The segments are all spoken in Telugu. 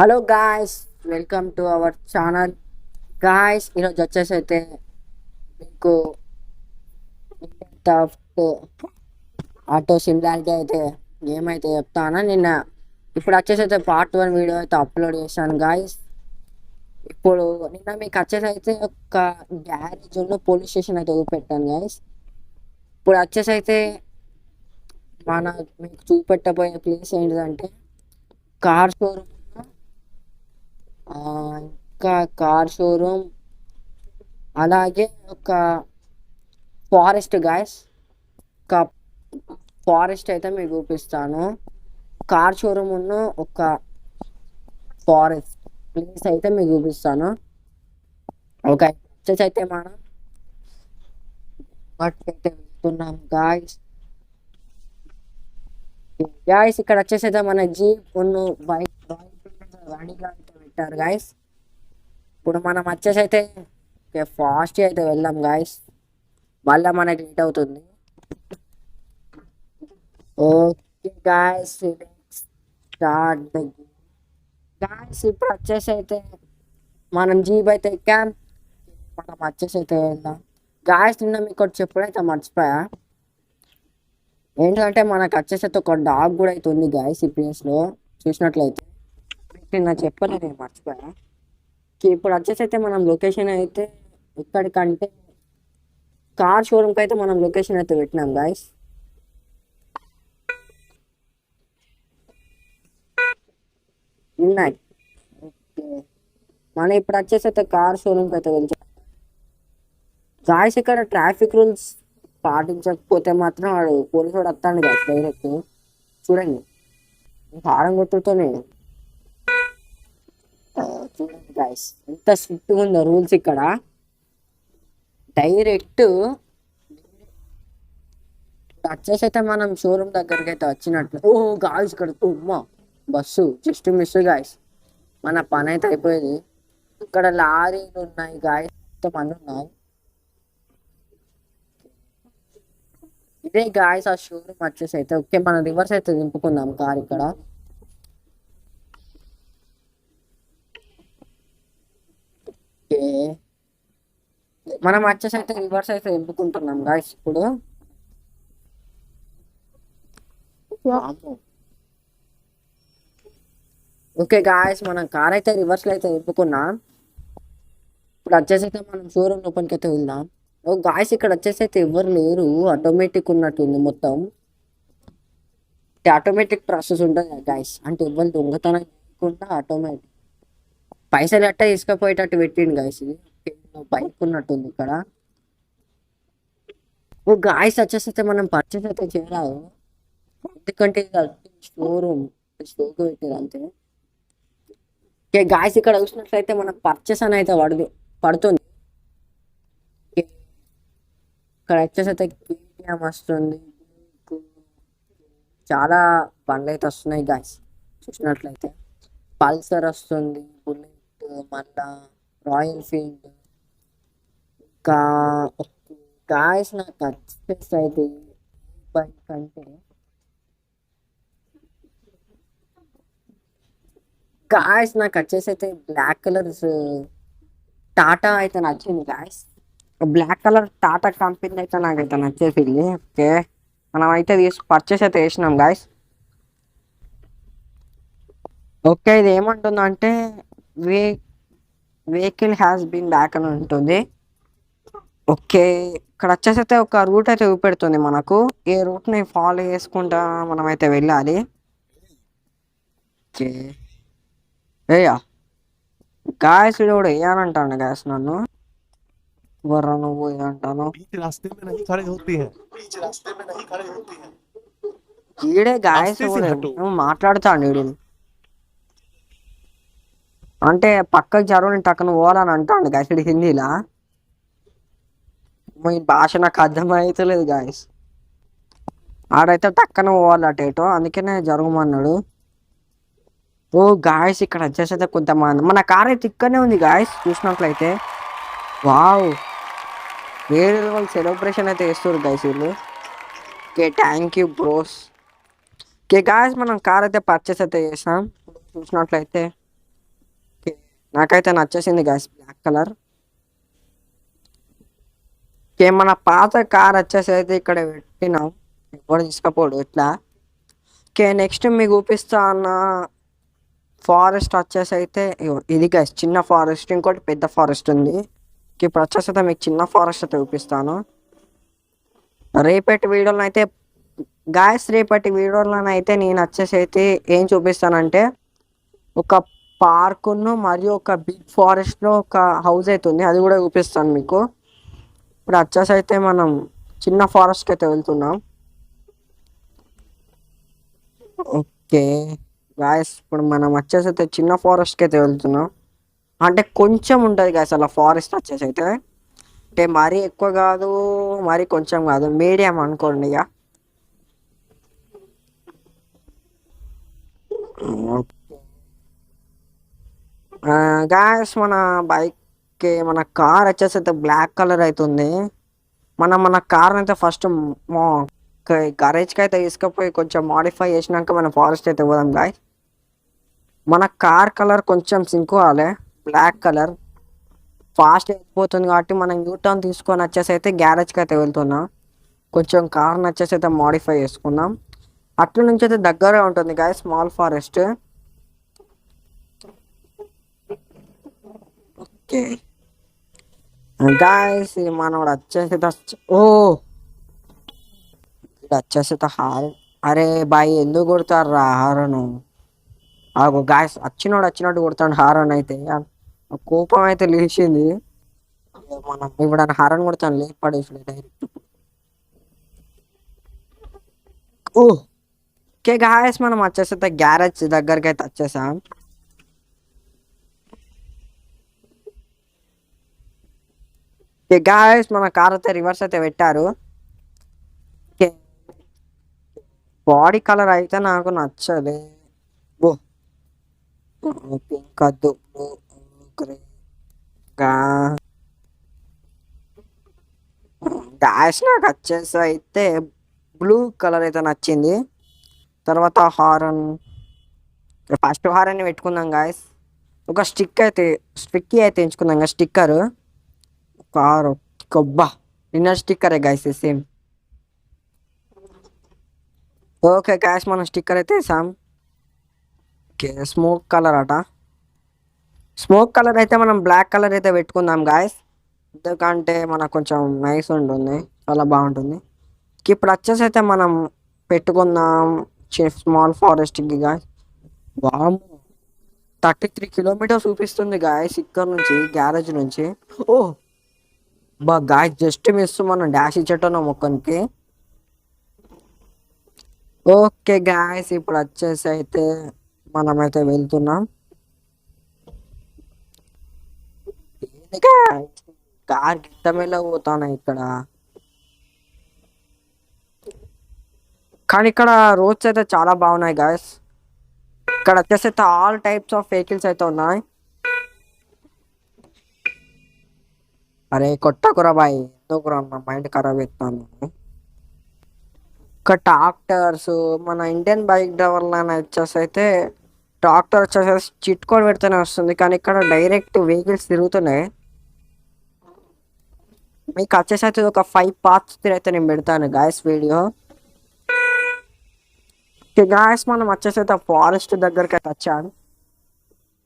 Hello guys welcome to our channel guys ఈరోజు వచ్చేసి అయితే మీకు ఆటో సిమిలారిటీ అయితే ఏమైతే చెప్తానో నిన్న ఇప్పుడు వచ్చేసి అయితే పార్ట్ వన్ వీడియో అయితే అప్లోడ్ చేశాను గాయస్ ఇప్పుడు నిన్న మీకు వచ్చేసి అయితే ఒక గ్యారేజ్ పోలీస్ స్టేషన్ అయితే చూపెట్టాను గాయస్ ఇప్పుడు వచ్చేసి అయితే మన మీకు చూపెట్టబోయే ప్లేస్ ఏంటిదంటే కార్ షోరూమ్ ఒక కార్ షోరూమ్ అలాగే ఒక ఫారెస్ట్ గాయస్. ఒక ఫారెస్ట్ అయితే మీకు చూపిస్తాను. కార్ షోరూమ్ ఉన్న ఒక ఫారెస్ట్ ప్లేస్ అయితే మీకు చూపిస్తాను. ఓకే వచ్చేసి అయితే మనం అయితే వెళ్తున్నాం గాయస్. గాయస్ ఇక్కడ వచ్చేసి అయితే మన జీప్ ఉన్న బైక్ గాడిగా అయితే పెట్టారు గాయస్. ఇప్పుడు మనం వచ్చేసి అయితే ఫాస్ట్ అయితే వెళ్దాం గాయస్ మళ్ళీ మనకి లేట్ అవుతుంది. Okay guys start the guys ఇప్పుడు వచ్చేసి అయితే మనం జీప్ అయితే ఎక్కాం మనం వచ్చేసి అయితే వెళ్దాం. గాయస్ నిన్న మీకు ఒకటి చెప్పుడైతే మర్చిపోయా? ఏంటంటే మనకు వచ్చేసి అయితే ఒక డాగ్ కూడా అయితే ఉంది గాయస్ ఈ ప్లేస్లో చూసినట్లయితే. నిన్న చెప్పలేదు నేను మర్చిపోయా? ఇప్పుడు వచ్చేసి అయితే మనం లొకేషన్ అయితే ఎక్కడికంటే కార్ షోరూమ్కి అయితే మనం లొకేషన్ అయితే పెట్టినాం గాయస్. ఉన్నాయి. ఓకే. మనం ఇప్పుడు వచ్చేసి అయితే కార్ షోరూమ్కి అయితే వెళ్తాం గాయస్ ఇక్కడ ట్రాఫిక్ రూల్స్ పాటించకపోతే మాత్రం వాడు పోలీసు వాడు వస్తాడు గాయస్ డైరెక్ట్. చూడండి. హారం కొట్టుతోనే గాయస్ ఎంత స్ట్రిక్ట్గా ఉందో రూల్స్ ఇక్కడ. డైరెక్ట్ వచ్చేసి అయితే మనం షోరూమ్ దగ్గరికి అయితే వచ్చినట్లు ఓ గాయస్ ఇక్కడ ఉమ్మా బస్సు. జస్ట్ మిస్ గాయస్ మన పని అయితే అయిపోయింది. ఇక్కడ లారీలు ఉన్నాయి గాయస్ మంది ఉన్నాయి. ఇదే గాయస్ ఆ షోరూమ్ వచ్చేసి అయితే ఓకే మనం రివర్స్ అయితే దింపుకుందాం కార్ ఇక్కడ ఓకే మనం వచ్చేసి అయితే రివర్స్ అయితే దింపుకుంటున్నాం గాయస్ ఇప్పుడు. ఓకే గాయస్ మనం కార్ అయితే రివర్స్లో అయితే దింపుకున్నాం ఇప్పుడు వచ్చేసి అయితే మనం షోరూమ్ లోపలికి అయితే వెళ్దాం. ఓ గాయస్ ఇక్కడ వచ్చేసి అయితే ఎవరు లేరు. ఆటోమేటిక్ ఉన్నట్టుంది మొత్తం. ఆటోమేటిక్ ప్రాసెస్ ఉంటుంది గాయస్ అంటే ఎవరు దొంగతనం చేయకుండా ఆటోమేటిక్ పైసలు అట్ట తీసుకుపోయేటట్టు పెట్టిండు గాయస్ ఇది బైక్ ఉన్నట్టుంది ఇక్కడ ఓ గాయస్ వచ్చేసి అయితే మనం పర్చేస్ అయితే చేయరాదు. ఎందుకంటే ఇది షోరూమ్ షోకి పెట్టారు అంతే. ఓకే గాయస్ ఇక్కడ చూసినట్లయితే మనం పర్చేస్ అని అయితే పడదు పడుతుంది. ఇక్కడ వచ్చేసి అయితే కేటీఎం వస్తుంది. చాలా బండ్లు అయితే వస్తున్నాయి గాయస్ చూసినట్లయితే. పల్సర్ వస్తుంది బుల్లెట్ మళ్ళా రాయల్ ఫీల్డ్ ఇంకా గాయస్ నాకు వచ్చేసి అయితే బైక్ అంటే గాయస్ నాకు వచ్చేసి అయితే బ్లాక్ కలర్ టాటా అయితే నచ్చింది guys black colour Tata company అయితే నాకైతే నచ్చేసింది ఓకే. మనం అయితే తీసి పర్చేస్ అయితే చేసినాం గాయస్ ఓకే ఇది ఏమంటుందంటే way vehicle has been back అని ఉంటుంది. ఓకే. ఇక్కడ వచ్చేసి అయితే ఒక రూట్ అయితే చూపెడుతుంది మనకు. ఏ రూట్ని ఫాలో చేసుకుంటా మనం అయితే వెళ్ళాలి. ఓకే. ఏయా గాయస్ కూడా వేయాలంటాను గాయస్ నన్ను. బుర్ర నువ్వు అంటాను? ఈడే గాయస్ మాట్లాడుతాను వీడు. అంటే పక్కకి జరగని టక్కన పోవాలని అంటాడు గాయస్ హిందీలా. మీ భాష నాకు అర్థమవుతలేదు గాయస్ ఆడైతే టక్కన అటు ఏటో అందుకనే జరగమన్నాడు. ఓ గాయస్ ఇక్కడ వచ్చేసి అయితే కొంతమంది మన కార్ అయితే ఇక్కడనే ఉంది గాయస్ చూసినట్లయితే. వావ్! వేరే వాళ్ళు సెలబ్రేషన్ అయితే వేస్తారు గాయస్ వీళ్ళు. Okay thank you bros okay guys మనం కార్ అయితే పర్చేస్ అయితే చేసాం చూసినట్లయితే. నాకైతే నచ్చేసింది గాయస్ బ్లాక్ కలర్ మన పాత కార్ వచ్చేసి అయితే ఇక్కడ పెట్టినాం. ఎవరు తీసుకపోడు ఇట్లా. ఓకే నెక్స్ట్ మీకు చూపిస్తా అన్న ఫారెస్ట్ వచ్చేసి అయితే ఇది గైస్ చిన్న ఫారెస్ట్ ఇంకోటి పెద్ద ఫారెస్ట్ ఉంది. ఇప్పుడు వచ్చేసి అయితే మీకు చిన్న ఫారెస్ట్ అయితే చూపిస్తాను. రేపటి వీడియోలో అయితే గాయస్ రేపటి వీడియోలో అయితే నేను వచ్చేసి అయితే ఏం చూపిస్తానంటే ఒక పార్కును మరియు ఒక బిగ్ ఫారెస్ట్లో ఒక హౌస్ అయితే ఉంది. అది కూడా చూపిస్తాను మీకు. ఇప్పుడు వచ్చేసి అయితే మనం చిన్న ఫారెస్ట్కి అయితే వెళ్తున్నాం. ఓకే. గాయస్ ఇప్పుడు మనం వచ్చేసి అయితే చిన్న ఫారెస్ట్కి అయితే వెళ్తున్నాం. అంటే కొంచెం ఉంటుంది గాయస్ అలా ఫారెస్ట్ వచ్చేసి అయితే. అంటే మరీ ఎక్కువ కాదు మరీ కొంచెం కాదు మీడియం అనుకోండి ఇక. గాయస్ మన బైక్ ఓకే మన కార్ వచ్చేసి అయితే బ్లాక్ కలర్ అవుతుంది మనం మన కార్ అయితే ఫస్ట్ గరేజ్కి అయితే తీసుకుపోయి కొంచెం మాడిఫై చేసినాక మన ఫారెస్ట్ అయితే పోదాం గాయ్ మన కార్ కలర్ కొంచెం సింక్ అవ్వాలి. Black colour. ఫాస్ట్ అయిపోతుంది కాబట్టి మనం యూటర్న్ తీసుకొని వచ్చేసి అయితే గ్యారేజ్కి అయితే వెళ్తున్నాం. కొంచెం కార్ని వచ్చేసి అయితే మాడిఫై చేసుకుందాం. అట్ల నుంచి అయితే దగ్గరే ఉంటుంది గాయ స్మాల్ ఫారెస్ట్ ఓకే. గాయస్ మనోడు వచ్చేసి ఓ! వచ్చేసి హారన్ అరే బాయ్ ఎందుకు కొడతారు రా హారను? ఆ గాయస్ వచ్చినోడు వచ్చినట్టు కొడతాడు హారన్ అయితే. కోపం అయితే లేచింది. మనం ఇప్పుడు ఆయన హారన్ కొడతాను లేపడేసి డైరెక్ట్ ఓ! ఓకే గాయస్ మనం వచ్చేసి గ్యారేజ్ దగ్గరికి అయితే వచ్చేసాం. గాయస్ మన కార్ అయితే రివర్స్ అయితే పెట్టారు. బాడీ కలర్ అయితే నాకు నచ్చలే. ఓ. పింక్ అద్దు బ్లూ గ్రే డాష్ నాకు వచ్చేసి అయితే బ్లూ కలర్ అయితే నచ్చింది. తర్వాత హారన్ ఫస్ట్ హారన్ పెట్టుకుందాం గాయస్ ఒక స్టిక్ అయితే స్టిక్కీ అయితే ఎంచుకుందాం స్టిక్కర్ కారు. కొబ్బా. నిన్న స్టిక్కరే గైస్ సేమ్. ఓకే క్యాష్ మనం స్టిక్కర్ అయితే వేసాం. ఓకే స్మోక్ కలర్ అట. స్మోక్ కలర్ అయితే మనం బ్లాక్ కలర్ అయితే పెట్టుకుందాం గాయస్. ఎందుకంటే మనకు కొంచెం నైస్ ఉంటుంది చాలా బాగుంటుంది. ఇప్పుడు వచ్చేసి అయితే మనం పెట్టుకుందాం. స్మాల్ ఫారెస్ట్కి గాయస్. వామ్ థర్టీ త్రీ కిలోమీటర్స్ చూపిస్తుంది గాయస్ ఇక్కడ నుంచి గ్యారేజ్ నుంచి. ఓ బా గాయస్ జస్ట్ మిస్ మనం డాష్ ఇచ్చేట్టున్నాం మొక్కనికి ఓకే గాయస్ ఇప్పుడు వచ్చేసి అయితే మనమైతే వెళ్తున్నాం. కార్ గిట్టమేలా పోతాను ఇక్కడ? కానీ ఇక్కడ రోడ్స్ అయితే చాలా బాగున్నాయి గాయస్. ఇక్కడ వచ్చేసి అయితే ఆల్ టైప్స్ ఆఫ్ వెహికల్స్ అయితే ఉన్నాయి. అరే కొట్టకురా బాయ్ ఎందుకురా నా మైండ్ ఖరాబ్ అవుతాను ఒక ట్రాక్టర్స్ మన ఇండియన్ బైక్ డ్రైవర్లను వచ్చేసి అయితే ట్రాక్టర్ వచ్చేసి చిట్ కోడ్ పెడితేనే వస్తుంది కానీ ఇక్కడ డైరెక్ట్ వెహికల్స్ తిరుగుతున్నాయి. మీకు వచ్చేసి అయితే ఒక ఫైవ్ పార్ట్స్ అయితే నేను పెడతాను గాయస్ వీడియో గాయస్ మనం వచ్చేసి అయితే ఫారెస్ట్ దగ్గరికి అయితే వచ్చాను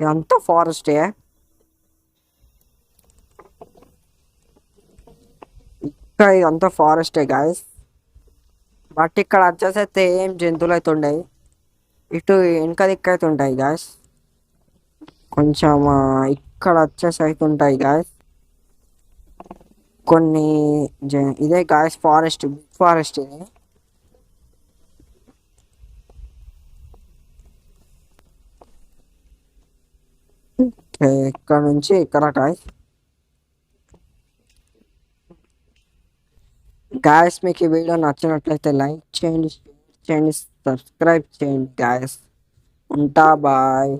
ఇదంతా ఫారెస్టే ఇక్కడ ఇదంతా ఫారెస్టే గాయస్. బట్ ఇక్కడ వచ్చేసైతే ఏం జంతువులు అయితే ఉండవు ఇటు వెనక దిక్కు అయితే ఉంటాయి గాయస్. కొంచెం ఇక్కడ వచ్చేసి అయితే ఉంటాయి గాయస్. కొన్ని జ- ఇదే గాయస్ ఫారెస్ట్ బిగ్ ఫారెస్ట్ ఇది. ఇక్కడ నుంచి ఇక్కడ గాయస్. గాయస్ మీకు ఈ వీడియో నచ్చినట్లయితే లైక్ చేయండి షేర్ చేయండి సబ్స్క్రైబ్ చేయండి గాయస్ ఉంటా బాయ్